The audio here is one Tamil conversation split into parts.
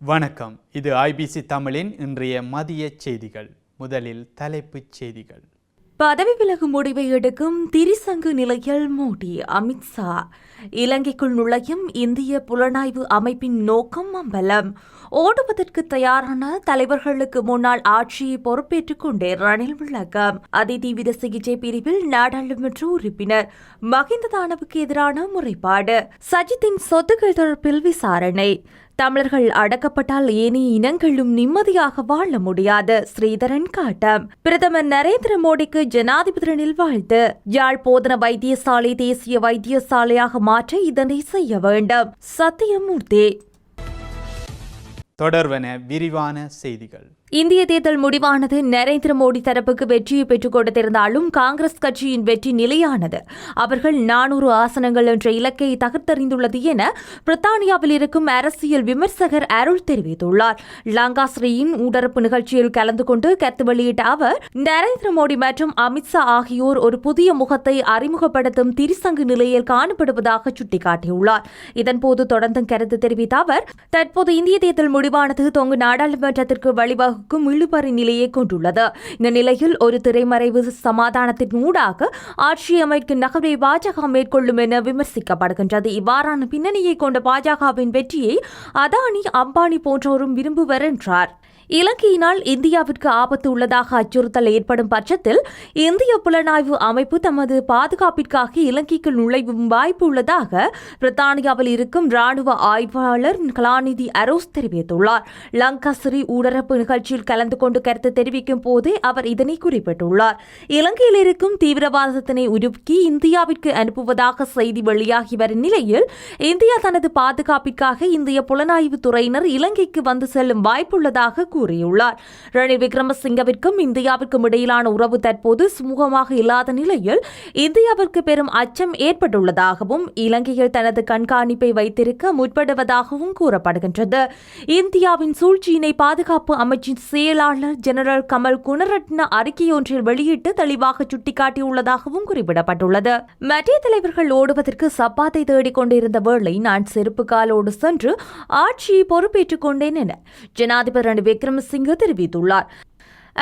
வணக்கம். இது ஐபிசி தமிழின் இன்றைய மதிய செய்திகள். முதலில் தலைப்புச் செய்திகள். பதவி விலகும் முடிவை எடுக்கும் திரிசங்கு நிலையில் மோடி அமித்ஷா இலங்கைக்குள் நுழையும் இந்திய புலனாய்வு அமைப்பின் நோக்கம் அம்பலம். ஓடுவதற்கு தயாரான தலைவர்களுக்கு முன்னால் ஆட்சியை பொறுப்பேற்றுக் கொண்டே ரணில் விளக்கம். அதிதீவிர சிகிச்சை பிரிவில் நாடாளுமன்ற உறுப்பினர். மகிந்த தானவுக்கு எதிரான முறைப்பாடு. சஜித்தின் சொத்துக்கள் தொடர்பில் விசாரணை. தமிழர்கள் அடக்கப்பட்டால் ஏனைய இனங்களும் நிம்மதியாக வாழ முடியாது ஸ்ரீதரன் காட்டம். பிரதமர் நரேந்திர மோடிக்கு ஜனாதிபதியில் வாழ்த்து யாழ் போதன வைத்தியசாலை தேசிய வைத்தியசாலையாக மாற்ற இதனை செய்ய வேண்டும். சத்தியமூர்த்தி. தொடர்வன விரிவான செய்திகள். இந்திய தேர்தல் முடிவானது நரேந்திர மோடி தரப்புக்கு வெற்றியை பெற்றுக் கொடுத்திருந்தாலும் காங்கிரஸ் கட்சியின் வெற்றி நிலையானது. அவர்கள் நானூறு ஆசனங்கள் என்ற இலக்கை தகர்த்தறிந்துள்ளது என பிரித்தானியாவில் இருக்கும் அரசியல் விமர்சகர் அருள் தெரிவித்துள்ளார். லங்காஸ்ரீயின் ஊடரப்பு நிகழ்ச்சியில் கலந்து கொண்டு கருத்து வெளியிட்ட அவர் நரேந்திர மோடி மற்றும் அமித்ஷா ஆகியோர் ஒரு புதிய முகத்தை அறிமுகப்படுத்தும் திரிசங்கு நிலையில் காணப்படுவதாக சுட்டிக்காட்டியுள்ளார். இதன்போது தொடர்ந்தும் கருத்து தெரிவித்த அவர் தற்போது இந்திய தேர்தல் முடிவானது தொங்கு நாடாளுமன்றத்திற்கு வழிவகு வழிவகுக்கும் இழுபறி நிலையை கொண்டுள்ளது. இந்த நிலையில் ஒரு திரைமறைவு சமாதானத்தின் ஊடாக ஆட்சி அமைக்கும் பாஜக மேற்கொள்ளும் என விமர்சிக்கப்படுகின்றது. இவ்வாறான பின்னணியை கொண்ட பாஜகவின் வெற்றியை அதானி அம்பானி போன்றோரும் விரும்புவர் என்றார். இலங்கையினால் இந்தியாவிற்கு ஆபத்து உள்ளதாக அச்சுறுத்தல் ஏற்படும் பட்சத்தில் இந்திய புலனாய்வு அமைப்பு தமது பாதுகாப்பிற்காக இலங்கைக்கு நுழைவும் வாய்ப்பு உள்ளதாக பிரித்தானியாவில் இருக்கும் ராணுவ ஆய்வாளர் கலாநிதி அரோஸ் தெரிவித்துள்ளார். லங்காசிரி ஊடரப்பு நிகழ்ச்சியில் கலந்து கொண்டு கருத்து தெரிவிக்கும் போதே அவர் இதனை குறிப்பிட்டுள்ளார். இலங்கையில் இருக்கும் தீவிரவாதத்தினை உருக்கி இந்தியாவிற்கு அனுப்புவதாக செய்தி வெளியாகி வரும் நிலையில் இந்தியா தனது பாதுகாப்பிற்காக இந்திய புலனாய்வு துறையினர் இலங்கைக்கு வந்து செல்லும் வாய்ப்புள்ளதாக கூறியுள்ளார். ரணில் விக்ரமசிங்கவிற்கும் இந்தியாவிற்கும் இடையிலான உறவு தற்போது சுமூகமாக இல்லாத நிலையில் இந்தியாவிற்கு பெரும் அச்சம் ஏற்பட்டுள்ளதாகவும் இலங்கையில் தனது கண்காணிப்பை வைத்திருக்க முற்படுவதாகவும் கூறப்படுகின்றது. இந்தியாவின் சூழ்ச்சியினை பாதுகாப்பு அமைச்சின் செயலாளர் ஜெனரல் கமல் குணரட்ன அறிக்கையொன்றில் வெளியிட்டு தெளிவாக சுட்டிக்காட்டியுள்ளதாகவும் குறிப்பிடப்பட்டுள்ளது. மத்திய தலைவர்கள் ஓடுவதற்கு சப்பாத்தை தேடிக் கொண்டிருந்த வேளை நான் செருப்பு காலோடு சென்று ஆட்சியை பொறுப்பேற்றுக் கொண்டேன் என ஜனாதிபதி ரணில் விக்ரமசிங்க தெரிவித்துள்ளார்.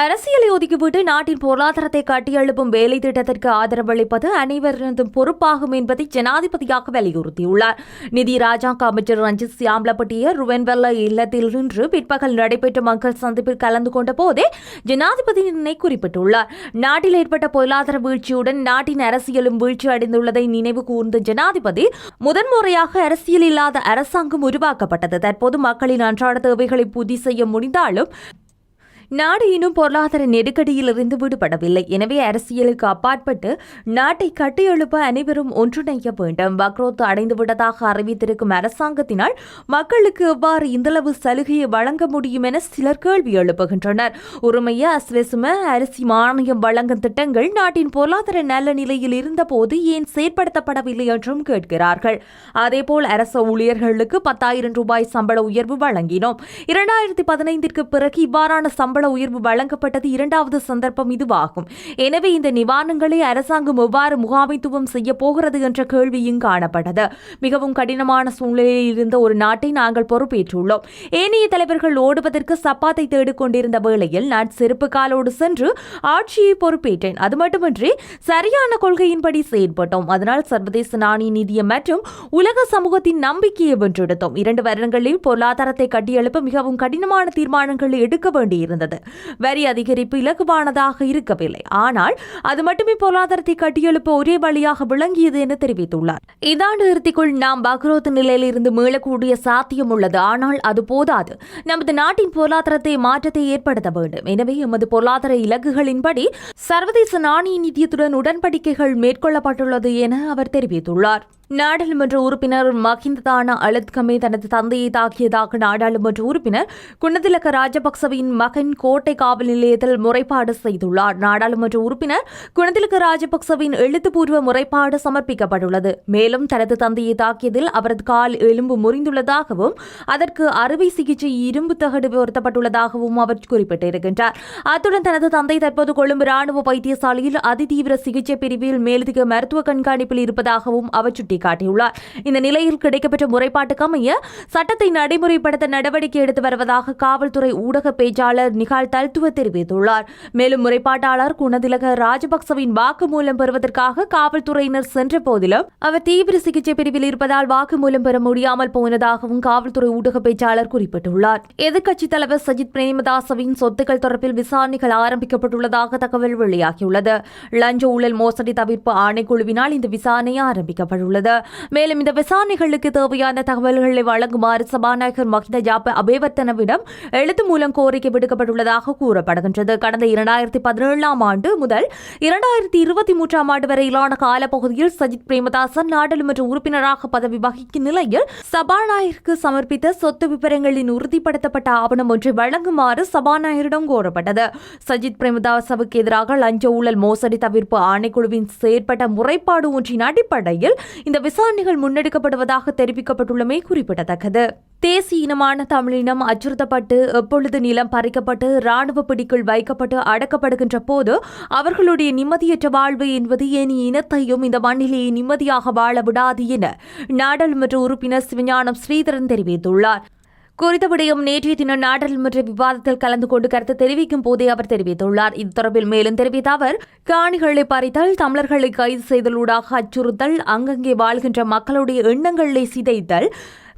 அரசியலை ஒதுக்கிவிட்டு நாட்டின் பொருளாதாரத்தை கட்டியெழுப்பும் வேலை திட்டத்திற்கு ஆதரவளிப்பது அனைவரதும் பொறுப்பாகும் என்பதை ஜனாதிபதியாக வலியுறுத்தியுள்ளார். நிதி ராஜாங்க அமைச்சர் ரஞ்சித் சியாம்லப்பட்டிய ருவென்வெல்ல இல்லத்தில் இன்று பிற்பகல் நடைபெற்ற மக்கள் சந்திப்பில் கலந்து கொண்ட போதே ஜனாதிபதி இதனை குறிப்பிட்டுள்ளார். நாட்டில் ஏற்பட்ட பொருளாதார வீழ்ச்சியுடன் நாட்டின் அரசியலும் வீழ்ச்சி அடைந்துள்ளதை நினைவு கூர்ந்த ஜனாதிபதி முதன்முறையாக அரசியல் இல்லாத அரசாங்கம் உருவாக்கப்பட்டது. தற்போது மக்களின் அன்றாட தேவைகளை பூர்த்தி செய்ய முடிந்தாலும் நாடு இன்னும் பொருளாதார நெருக்கடியிலிருந்து விடுபடவில்லை. எனவே அரசியலுக்கு அப்பாற்பட்டு நாட்டை கட்டியெழுப்ப அனைவரும் ஒன்றிணைய வேண்டும். வக்ரோத்து அடைந்துவிட்டதாக அறிவித்திருக்கும் அரசாங்கத்தினால் மக்களுக்கு எவ்வாறு இந்தளவு சலுகையை வழங்க முடியும் என சிலர் கேள்வி எழுப்புகின்றனர். உரிமைய அஸ்வசும அரிசி மானியம் வழங்கும் திட்டங்கள் நாட்டின் பொருளாதார நல்ல நிலையில் இருந்தபோது ஏன் செயற்படுத்தப்படவில்லை என்றும் கேட்கிறார்கள். அதேபோல் அரச ஊழியர்களுக்கு பத்தாயிரம் ரூபாய் சம்பள உயர்வு வழங்கினோம். இரண்டாயிரத்தி பதினைந்திற்கு பிறகு இவ்வாறான சம்பள உயர்வு வழங்கப்பட்டது இரண்டாவது சந்தர்ப்பம் இதுவாகும். எனவே இந்த நிவாரணங்களை அரசாங்கம் எவ்வாறு முகாமைத்துவம் செய்ய போகிறது என்ற கேள்வியும் காணப்பட்டது. மிகவும் கடினமான சூழ்நிலையில் இருந்த ஒரு நாட்டை நாங்கள் பொறுப்பேற்றுள்ளோம். ஏனைய தலைவர்கள் ஓடுவதற்கு சப்பாத்தை தேடிக்கொண்டிருந்த வேளையில் நான் செருப்பு காலோடு சென்று ஆட்சியை பொறுப்பேற்றேன். அது மட்டுமின்றி சரியான கொள்கையின்படி செயல்பட்டோம். அதனால் சர்வதேச நாணய நிதியம் மற்றும் உலக சமூகத்தின் நம்பிக்கையை வென்றெடுத்தோம். இரண்டு வருடங்களில் பொருளாதாரத்தை கட்டியெழுப்ப மிகவும் கடினமான தீர்மானங்களை எடுக்க வேண்டியிருந்தது. வரி அதிகரிப்பு இலகுவானதாக இருக்கவில்லை. ஆனால் அது மட்டுமே பொருளாதாரத்தை கட்டியெழுப்ப ஒரே வழியாக விளங்கியது என தெரிவித்துள்ளார். இதாண்டு இறுதிக்குள் நாம் பக்ரோத் நிலையிலிருந்து மீளக்கூடிய சாத்தியம் உள்ளது. ஆனால் அது போதாது. நமது நாட்டின் பொருளாதாரத்தை மாற்றத்தை ஏற்படுத்த வேண்டும். எனவே எமது பொருளாதார இலக்குகளின்படி சர்வதேச நாணய நிதியத்துடன் உடன்படிக்கைகள் மேற்கொள்ளப்பட்டுள்ளது என அவர் தெரிவித்துள்ளார். நாடாளுமன்ற உறுப்பினர் மஹிந்ததான அழுத்கமே தனது தந்தையை தாக்கியதாக நாடாளுமன்ற உறுப்பினர் குணதிலக்க ராஜபக்சவின் மகன் கோட்டை காவல் நிலையத்தில் முறைப்பாடு செய்துள்ளார். நாடாளுமன்ற உறுப்பினர் குணதிலக்க ராஜபக்சவின் எழுத்துப்பூர்வ முறைப்பாடு சமர்ப்பிக்கப்பட்டுள்ளது. மேலும் தனது தந்தையை தாக்கியதில் அவரது கால் எலும்பு முறிந்துள்ளதாகவும் அதற்கு அறுவை சிகிச்சை இரும்பு தகடு பொருத்தப்பட்டுள்ளதாகவும் அவர் குறிப்பிட்டிருக்கின்றார். அத்துடன் தனது தந்தை தற்போது கொழும்பு ராணுவ வைத்தியசாலையில் அதிதீவிர சிகிச்சை பிரிவில் மேலதிக மருத்துவ கண்காணிப்பில் இருப்பதாகவும் அவர் சுட்டி சுட்டிக்காட்டியுள்ளார் இந்த நிலையில் கிடைக்கப்பெற்ற முறைப்பாட்டுக்கு அமைய சட்டத்தை நடைமுறைப்படுத்த நடவடிக்கை எடுத்து வருவதாக காவல்துறை ஊடக பேச்சாளர் நிகால் தல்துவ தெரிவித்துள்ளார். மேலும் முறைப்பாட்டாளர் குணதிலக ராஜபக்சவின் வாக்குமூலம் பெறுவதற்காக காவல்துறையினர் சென்ற போதிலும் அவர் தீவிர சிகிச்சை பிரிவில் இருப்பதால் வாக்குமூலம் பெற முடியாமல் போனதாகவும் காவல்துறை ஊடக பேச்சாளர் குறிப்பிட்டுள்ளார். எதிர்க்கட்சித் தலைவர் சஜித் பிரேமதாசவின் சொத்துக்கள் தொடர்பில் விசாரணைகள் ஆரம்பிக்கப்பட்டுள்ளதாக தகவல் வெளியாகியுள்ளது. லஞ்ச ஊழல் மோசடி தவிர்ப்பு ஆணைக்குழுவினால் இந்த விசாரணை ஆரம்பிக்கப்பட்டுள்ளது. மேலும் இந்த விசாரணைகளுக்கு தேவையான தகவல்களை வழங்குமாறு சபாநாயகர் மஹிந்த ஜாப அபேவர்த்தனவிடம் எழுத்து மூலம் கோரிக்கை விடுக்கப்பட்டுள்ளதாக கூறப்படுகின்றது. கடந்த இரண்டாயிரத்தி பதினேழாம் ஆண்டு முதல் இரண்டாயிரத்தி இருபத்தி மூன்றாம் ஆண்டு வரையிலான காலப்பகுதியில் சஜித் பிரேமதாசன் நாடாளுமன்ற உறுப்பினராக பதவி வகிக்கும் நிலையில் சபாநாயகருக்கு சமர்ப்பித்த சொத்து விவரங்களின் உறுதிப்படுத்தப்பட்ட ஆவணம் ஒன்றை வழங்குமாறு சபாநாயகரிடம் கோரப்பட்டது. சஜித் பிரேமதாசவுக்கு எதிராக லஞ்ச ஊழல் மோசடி தவிர்ப்பு ஆணைக்குழுவின் செயற்பட்ட முறைப்பாடு ஒன்றின் அடிப்படையில் இந்த இந்த விசாரணைகள் முன்னெடுக்கப்படுவதாக தெரிவிக்கப்பட்டுள்ளமை குறிப்பிடத்தக்கது. தேசிய இனமான தமிழினம் அச்சுறுத்தப்பட்டு எப்பொழுது நிலம் பறிக்கப்பட்டு ராணுவ பிடிக்குள் வைக்கப்பட்டு அடக்கப்படுகின்ற போது அவர்களுடைய நிம்மதியற்ற வாழ்வு என்பது ஏனைய இனத்தையும் இந்த மண்ணிலேயே நிம்மதியாக வாழ விடாது என நாடாளுமன்ற உறுப்பினர் சிவஞானம் ஸ்ரீதரன் தெரிவித்துள்ளார். குறித்த விடயம் நேற்றைய தினம் நாடாளுமன்ற விவாதத்தில் கலந்து கொண்டு கருத்து தெரிவிக்கும் போதே அவர் தெரிவித்துள்ளார். இது தொடர்பில் மேலும் தெரிவித்த அவர் காணிகளை பறித்தல் தமிழர்களை கைது செய்தலூடாக அச்சுறுத்தல் அங்கங்கே வாழ்கின்ற மக்களுடைய எண்ணங்களை சிதைத்தல்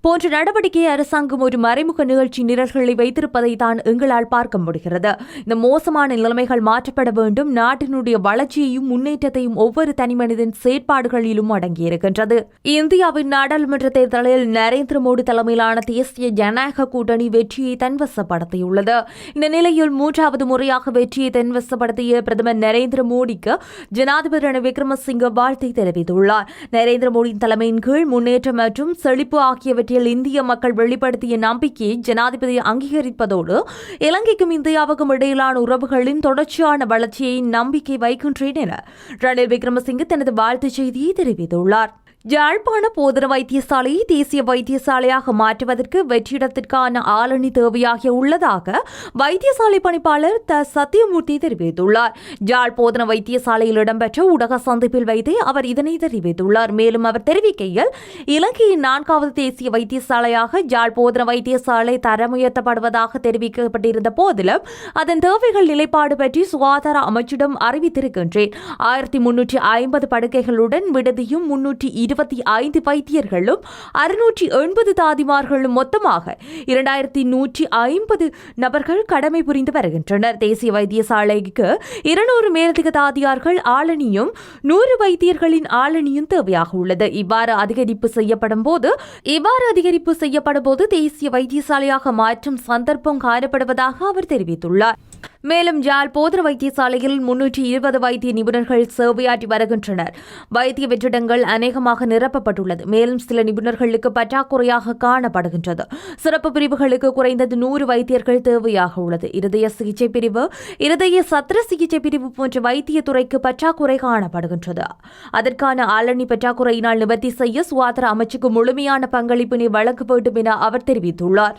போன்ற நடவடிக்கையை அரசாங்கம் ஒரு மறைமுக நிகழ்ச்சி நிரல்களை வைத்திருப்பதை தான் எங்களால் பார்க்க முடிகிறது. இந்த மோசமான நிலைமைகள் மாற்றப்பட வேண்டும். நாட்டினுடைய வளர்ச்சியையும் முன்னேற்றத்தையும் ஒவ்வொரு தனிமனிதன் செயற்பாடுகளிலும் அடங்கியிருக்கின்றது இந்தியாவின் நாடாளுமன்ற தேர்தலில் நரேந்திர மோடி தலைமையிலான தேசிய ஜனநாயக கூட்டணி வெற்றியை தன்வசப்படுத்தியுள்ளது. இந்த நிலையில் மூன்றாவது முறையாக வெற்றியை தன்வசப்படுத்திய பிரதமர் நரேந்திர மோடிக்கு ஜனாதிபதி ரணில் விக்ரமசிங்க வாழ்த்தை தெரிவித்துள்ளார். நரேந்திர மோடியின் தலைமையின் கீழ் முன்னேற்றம் மற்றும் செழிப்பு ஆகியவற்றை ஆகியவற்றில் இந்திய மக்கள் வெளிப்படுத்திய நம்பிக்கையை ஜனாதிபதி அங்கீகரிப்பதோடு இலங்கைக்கும் இந்தியாவுக்கும் இடையிலான உறவுகளின் தொடர்ச்சியான வளர்ச்சியை நம்பிக்கை வைக்கின்றேன் என ரணில் விக்ரமசிங்கே தனது வாழ்த்துச் செய்தியை தெரிவித்துள்ளார். யாழ்ப்பாண போதன வைத்தியசாலையை தேசிய வைத்தியசாலையாக மாற்றுவதற்கு வெற்றிடத்திற்கான ஆளணி தேவையாக உள்ளதாக வைத்தியசாலை பணிப்பாளர் த. சத்தியமூர்த்தி தெரிவித்துள்ளார். யாழ் போதன வைத்தியசாலையில் இடம்பெற்ற ஊடக சந்திப்பில் வைத்து அவர் இதனை தெரிவித்துள்ளார். மேலும் அவர் தெரிவிக்கையில் இலங்கையின் நான்காவது தேசிய வைத்தியசாலையாக யாழ் போதன வைத்தியசாலை தரமுயர்த்தப்படுவதாக தெரிவிக்கப்பட்டிருந்த போதிலும் அதன் தேவைகள் நிலைப்பாடு பற்றி சுகாதார அமைச்சிடம் அறிவித்திருக்கின்றேன். ஆயிரத்தி முன்னூற்றி ஐம்பது படுக்கைகளுடன் விடுதியும் முன்னூற்றி இருபத்தி ஐந்து வைத்தியர்களும் அறுநூற்றி எண்பது தாதிமார்களும் மொத்தமாக இரண்டாயிரத்தி நூற்றி ஐம்பது நபர்கள் கடமை புரிந்து வருகின்றனர். தேசிய வைத்தியசாலைக்கு இருநூறு மேலதிக தாதியார்கள் ஆளணியும் நூறு வைத்தியர்களின் ஆளணியும் தேவையாக உள்ளது. இவ்வாறு அதிகரிப்பு செய்யப்படும் போது இவ்வாறு அதிகரிப்பு செய்யப்படும் போது தேசிய வைத்தியசாலையாக மாற்றும் சந்தர்ப்பம் காணப்படுவதாக அவர் தெரிவித்துள்ளார். மேலும் யாழ் போதன வைத்தியசாலையில் முன்னூற்றி இருபது வைத்திய நிபுணர்கள் சேவையாற்றி வருகின்றனர். வைத்திய வெற்றிடங்கள் அநேகமாக நிரப்பப்பட்டுள்ளது. மேலும் சில நிபுணர்களுக்கு பற்றாக்குறையாக காணப்படுகின்றது. சிறப்பு பிரிவுகளுக்கு குறைந்தது நூறு வைத்தியர்கள் தேவையாக உள்ளது. இருதய சிகிச்சை பிரிவு இருதய சத்திர சிகிச்சை பிரிவு போன்ற வைத்திய துறைக்கு பற்றாக்குறை காணப்படுகின்றது. அதற்கான ஆளணி பற்றாக்குறையினால் நிவர்த்தி செய்ய சுகாதார அமைச்சுக்கு முழுமையான பங்களிப்பினை வழங்க வேண்டும் என அவர் தெரிவித்துள்ளார்.